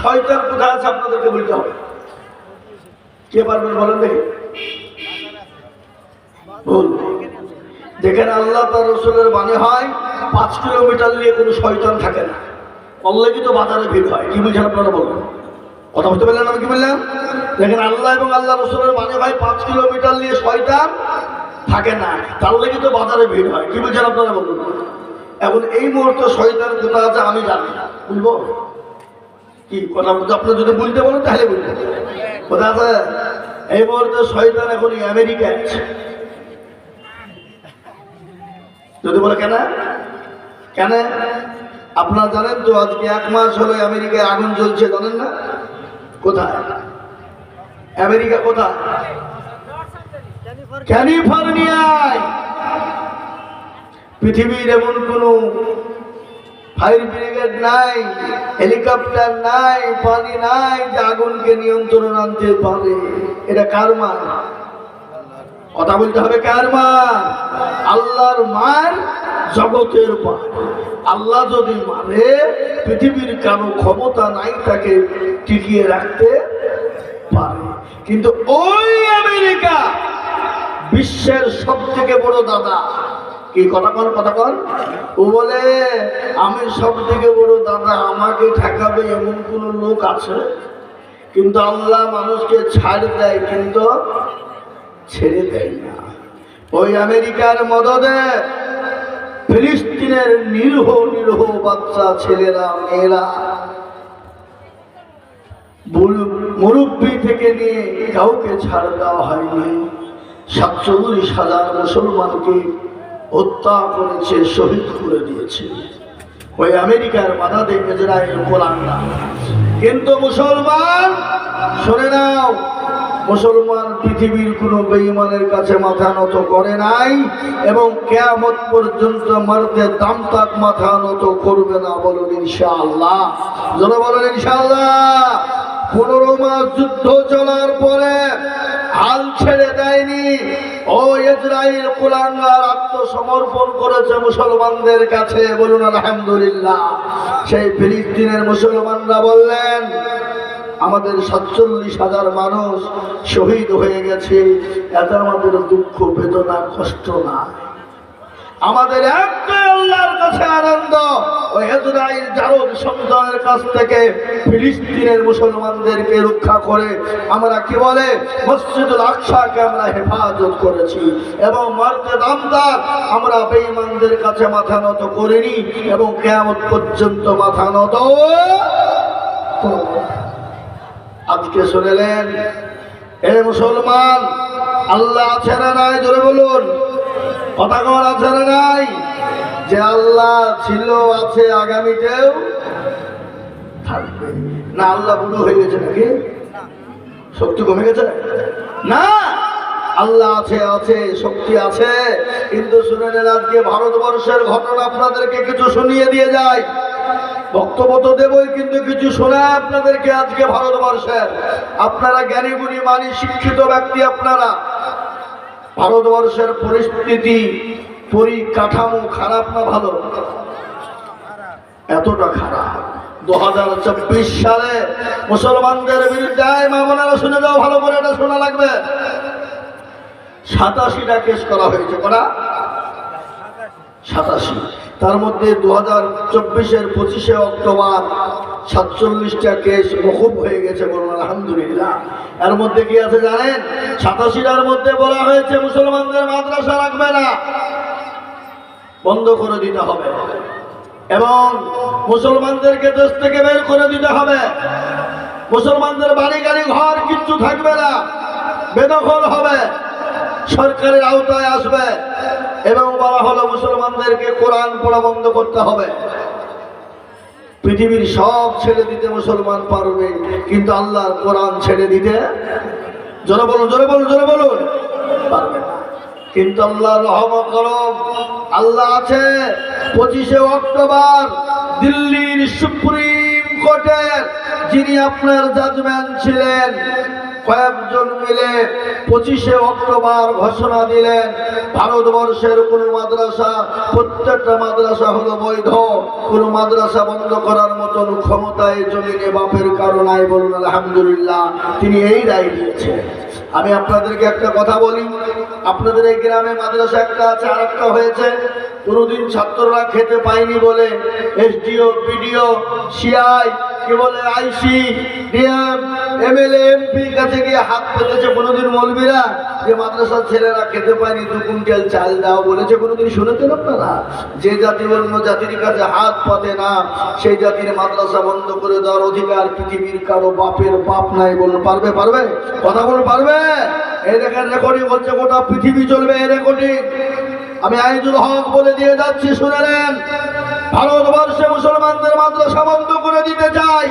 শয়তান কোথায় আছে আপনাদেরকে বলতে হবে। কে পারবেন বলেন দেখি? ভুল। যেখানে আল্লাহ তার রসুলের বাণী হয়, পাঁচ কিলোমিটার নিয়ে কোনো শয়তান থাকে না। অল্লেগি তো বাজারে ভিড় হয়। কি বুঝছেন আপনারা বলবেন কথা বুঝতে পারলেন আমি কি বললাম যেখানে আল্লাহ এবং আল্লাহ রসুলের বাণী হয়, পাঁচ কিলোমিটার নিয়ে শয়তান থাকে না। তার লেগে তো বাজারে ভিড় হয়। কি বুঝছেন আপনারা বলুন। এখন এই মুহূর্তে শয়তান কোথায় আছে আমি জানি না। বুঝব? কি কথা বলতে আপনি যদি বলতে বলেন, তাহলে বলব কোথায় আছে? এই মুহূর্তে শয়তান এখন আমেরিকা আছে। যদি বলে, কেন? কেন? আপনারা জানেন তো, আজকে এক মাস হলো আমেরিকায় আগুন জ্বলছে, জানেন না? কোথায়? আমেরিকা কোথায়? ক্যালিফোর্নিয়ায়। পৃথিবীর এমন কোনো ফায়ার ব্রিগেড নাই, হেলিকপ্টার নাই, পানি নাই, যে আগুনকে নিয়ন্ত্রণ আনতে পারে। এটা কার মান কথা বলতে হবে কার মান আল্লাহর মান জগতের মান আল্লাহ যদি মানে পৃথিবীর কারও ক্ষমতা নাই তাকে টিকিয়ে রাখতে পারে। কিন্তু ওই আমেরিকা বিশ্বের সব থেকে বড় দাদা। কি কথা কন কথা কন ও বলে, আমি সব থেকে বড় দাদা, আমাকে ঠেকাবে এমন কোন লোক আছে? কিন্তু আল্লাহ মানুষকে ছাড় দেয়, কিন্তু ছেড়ে দেয় না। ওই আমেরিকার মদদে ফিলিস্তিনের নিরহ নিরহ বাচ্চা ছেলেরা, মেয়েরা মুরব্বি থেকে নিয়ে কাউকে ছাড় দেওয়া হয়নি। সাতচল্লিশ হাজার মুসলমানকে হত্যা করেছে, শহীদ করে দিয়েছে। ওই আমেরিকার বাধাতে ইসরায়েল কোরআনরা কিন্তু মুসলমান, শুনে নাও, মুসলমান পৃথিবীর কোনো বেঈমানের কাছে মাথা নত করে নাই এবং কেয়ামত পর্যন্ত মারতে দাম তাক মাথা নত করবে না বলুন ইনশাআল্লাহ। যেন বলুন ইনশাআল্লাহ। পনেরো মাস যুদ্ধ চলার পরে হাল ছেড়ে দেয়নি। ও ইসরায়েল কুলাঙ্গার আত্মসমর্পণ করেছে মুসলমানদের কাছে, বলুন আলহামদুলিল্লাহ। সেই ফিলিস্তিনের মুসলমানরা বললেন, আমাদের সাতচল্লিশ হাজার মানুষ শহীদ হয়ে গেছে, এত আমাদের দুঃখ, বেদনা, কষ্ট না আমাদের একটাই কাছে আনন্দ। ওই হেজরাইল জারদ সন্তানের কাছ থেকে মুসলমানদেরকে রক্ষা করে আমরা কি বলে আমরা হেফাজত করেছি। এবং দামদার আমরা বেঈমানদের কাছে মাথা নত করিনি এবং কেয়ামত পর্যন্ত মাথা নত আজকে শুনেলেন, এ মুসলমান, আল্লাহ আছে না নাই? জোরে বলুন। কথা আছে না নাই? যে আল্লাহ ছিল, আছে, আগামীতেও থাকবে। না, আল্লাহ বুড়ো হয়ে গেছে নাকি? শক্তি কমে গেছে? না! আল্লাহ আছে আছে, শক্তি আছে। কিন্তু শুনে আজকে ভারতবর্ষের ঘটনা আপনাদেরকে কিছু শুনিয়ে দিয়ে যায় বক্তব্য তো দেবই, কিন্তু কিছু শোনায় আপনাদেরকে আজকে ভারতবর্ষের। আপনারা জ্ঞানী, গুণী, মানি, শিক্ষিত ব্যক্তি আপনারা। ভারতবর্ষের পরিস্থিতি পরিকাঠামো খারাপ না ভালো? এতটা খারাপ। দু হাজার চব্বিশ সালে মুসলমানদের বিরুদ্ধে মামনারা শুনে যাও ভালো করে এটা শোনা লাগবে। সাতাশিটা কেস করা হয়েছে করা সাতাশি। তার মধ্যে দু হাজার চব্বিশের পঁচিশে অক্টোবর সাতচল্লিশটা কেস মকুব হয়ে গেছে বলুন, আলহামদুলিল্লাহ। এর মধ্যে কি আছে জানেন? সাতাশিটার মধ্যে বলা হয়েছে মুসলমানদের মাদ্রাসা রাখবে না। বন্ধ করে দিতে হবে। এবং মুসলমানদেরকে দেশ থেকে বের করে দিতে হবে। মুসলমানদের বাড়ি গাড়ি ঘর কিচ্ছু থাকবে না। বেদখল হবে। সরকারের আওতায় আসবে। এবং বলা হলো মুসলমানদেরকে কোরআন পড়া বন্ধ করতে হবে। পৃথিবীর সব ছেড়ে দিতে মুসলমান পারবে, কিন্তু আল্লাহর কোরআন ছেড়ে দিতে জোরে বলুন জোরে বলুন জোরে বলুন। পারবে কিন্তু আল্লাহ রহম করম। আল্লাহ আছে পঁচিশে অক্টোবর, দিল্লির সুপ্রিম কোর্টের যিনি আপনার জাজমেন্ট ছিলেন, কয়েকজন মিলে পঁচিশে অক্টোবর ঘোষণা দিলেন, ভারতবর্ষের কোন মাদ্রাসা, প্রত্যেকটা মাদ্রাসা হলো বৈধ। কোন মাদ্রাসা বন্ধ করার মতন ক্ষমতায় জমিনে বাপের কারণ কারণায় বলুন, আলহামদুলিল্লাহ, তিনি এই রায় দিয়েছেন। আমি আপনাদেরকে একটা কথা বলি আপনাদের এই গ্রামে মাদ্রাসা একটা আছে আর একটা হয়েছে। কোনোদিন ছাত্ররা খেতে পায়নি বলে এসডিও, বিডিও, সিআই কি বলে আইসি ডিএম এমএলএ এমপি কাছে গিয়ে হাত পেতেছে কোনোদিন মলবিরা যে মাদ্রাসার ছেলেরা খেতে পায়নি দু কুইন্টাল চাল দাও বলেছে কোনোদিন শুনেছেন আপনারা? যে জাতি অন্য জাতির কাছে হাত পাতে না, সেই জাতির মাদ্রাসা বন্ধ করে দেওয়ার অধিকার পৃথিবীর কারও বাপের বাপ নাই বলুন পারবে পারবে? কথা বলুন পারবে? এই দেখেন রেকর্ডিং হচ্ছে, গোটা পৃথিবী চলবে এই রেকর্ডিং আমি আইজুল হক বলে দিয়ে যাচ্ছি, শুনে ভারতবর্ষে মুসলমানদের মাদ্রাসা বন্ধ করে দিতে চাই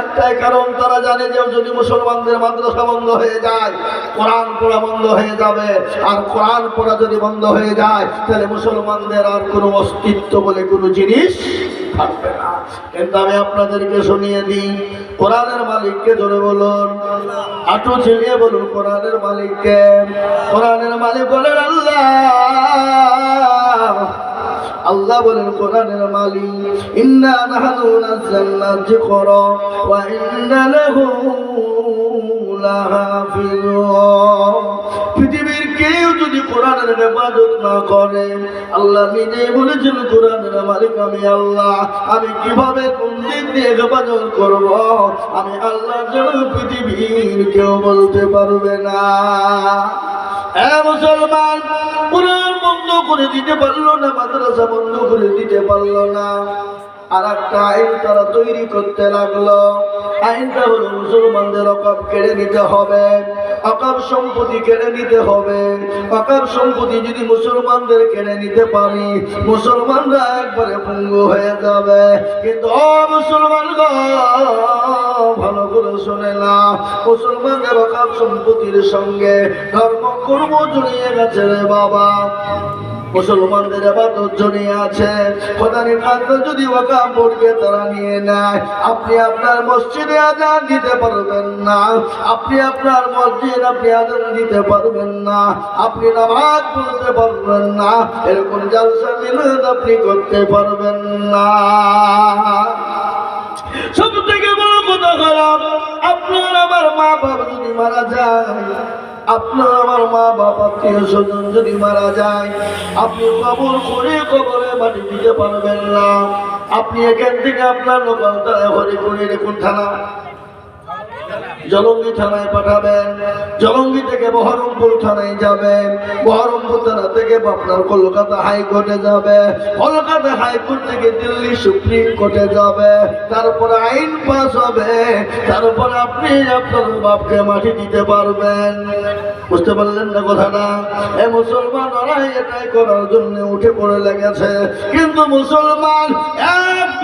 একটাই কারণ, তারা জানে যে যদি মুসলমানদের মাদ্রাসা বন্ধ হয়ে যায়, কোরআন পড়া বন্ধ হয়ে যাবে। আর কোরআন পড়া যদি বন্ধ হয়ে যায়, তাহলে মুসলমানদের আর কোনো অস্তিত্ব বলে কোনো জিনিস কিন্তু আমি আপনাদেরকে শুনিয়ে দিই, কোরআনের মালিককে ধরে বলুন, আটু ছিলিয়ে বলুন কোরআনের মালিককে। কোরআনের মালিক বলেন, আল্লাহ! আল্লাহ বলেন, কোরআনের মালিক। ইন্না নাহনু নাযালনা যিকরা ওয়া ইন্না লাহু লাহাফিজুন। পৃথিবীর কেউ যদি কোরআনের হেফাজত না করে, আল্লাহ নিজে বলেছেন, কোরআনের মালিক আমি আল্লাহ। আমি কীভাবে কোন দিক দিয়ে হেফাজত করব? আমি আল্লাহ যেন পৃথিবীর কেউ বলতে পারবে না। হ্যাঁ মুসলমান কোরআন বন্ধ করে দিতে পারল না, মাদ্রাসা বন্ধ করে দিতে পারল না। আর একটা আইন তারা তৈরি করতে লাগল। আইনটা হলো মুসলমানদের অকাপ কেড়ে নিতে হবে, অকাপ সম্পত্তি কেড়ে নিতে হবে। অকাপ সম্পত্তি যদি মুসলমানদের কেড়ে নিতে পারি, মুসলমানরা একবারে পঙ্গু হয়ে যাবে। কিন্তু ও মুসলমান ভালো করে শোনে না মুসলমানদের অকাপ সম্পত্তির সঙ্গে ধর্ম কর্ম জড়িয়ে গেছে রে বাবা। মুসলমানদের আবাদত জড়িয়ে আছে। খোদানি খাদ্য যদি ওয়াকাম বোর্ডকে তারা নিয়ে নেয়। আপনি আপনার মসজিদে আজান দিতে পারবেন না। আপনি আপনার মসজিদ আপনি আজান দিতে পারবেন না। আপনি নামাজ পড়তে পারবেন না। এরকম জালসা মিলাদ আপনি করতে পারবেন না। সব থেকে বড় কথা খারাপ আপনার আমার মা বাবা যদি মারা যায় আপনার আমার মা বাবা প্রিয় স্বজন যদি মারা যায়, আপনি কবর করে কবরে মাটি দিতে পারবেন না। আপনি এখান থেকে আপনার লোকাল তারা ঘরে করে রেখুন থানা। জলঙ্গি থানায় পাঠাবেন। জলঙ্গি থেকে বহরমপুর থানায় যাবেন। বহরমপুর থানা থেকে আপনার কলকাতা হাইকোর্টে যাবে। কলকাতা হাইকোর্ট থেকে দিল্লি সুপ্রিম কোর্টে যাবে। তারপরে আইন পাস হবে। তারপরে আপনি আপনার বাপকে মাটি দিতে পারবেন। বুঝতে পারলেন না কথাটা? এ মুসলমান ওরাই এটাই করার জন্য উঠে পড়ে লেগেছে। কিন্তু মুসলমান এক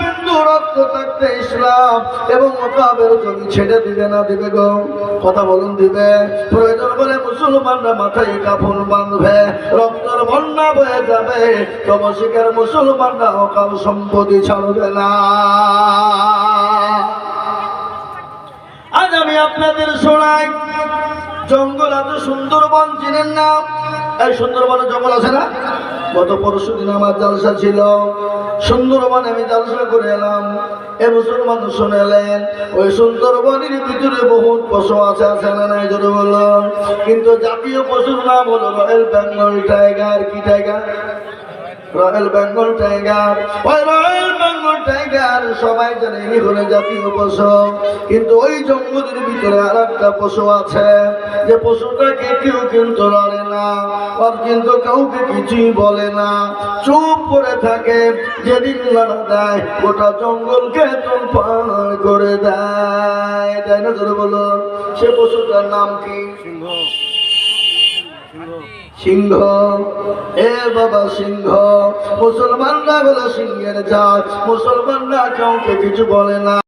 থাকতে ইসলাম এবং ছেড়ে দিবে না কথা বলুন, দিবে। প্রয়োজন বলে মুসলমানরা মাথায় বাঁধবে বয়ে যাবে। মুসলমানরা অকাল ছাড়বে না। আজ আমি আপনাদের শোনাই, জঙ্গল এত সুন্দরবন, চিনেন না? এই সুন্দরবনে জঙ্গল আছে না? গত পরশু দিন আমার জালসা ছিল। সুন্দরবন আমি জালসা করে এলাম। এ মুসলমান শুনেলেন ওই সুন্দরবনের ভিতরে বহুত পশু আছে আছে না নাই যদি বললাম কিন্তু জাতীয় পশুর নাম হলো রয়্যাল বেঙ্গল টাইগার। কি টাইগার? Royal Bengal tiger. ওই রয়্যাল বেঙ্গল টাইগার, সবাই জানে ইনি হলো জাতীয় পশু। কিন্তু ওই জঙ্গলের ভিতরে আর একটা পশু আছে। যে পশুটাকে কেউ কিন্তু লড়ে না। আর কিন্তু কাউকে কিছুই বলে না। চুপ করে থাকে যেদিন লড়া দেয় গোটা জঙ্গলকে করে দেয়। তাই না ধরে বলুন? সে পশুটার নাম কি? সিংহ। এ বাবা সিংহ। মুসলমানরা বলে সিংহের জাত। মুসলমানরা কাউকে কিছু বলে না।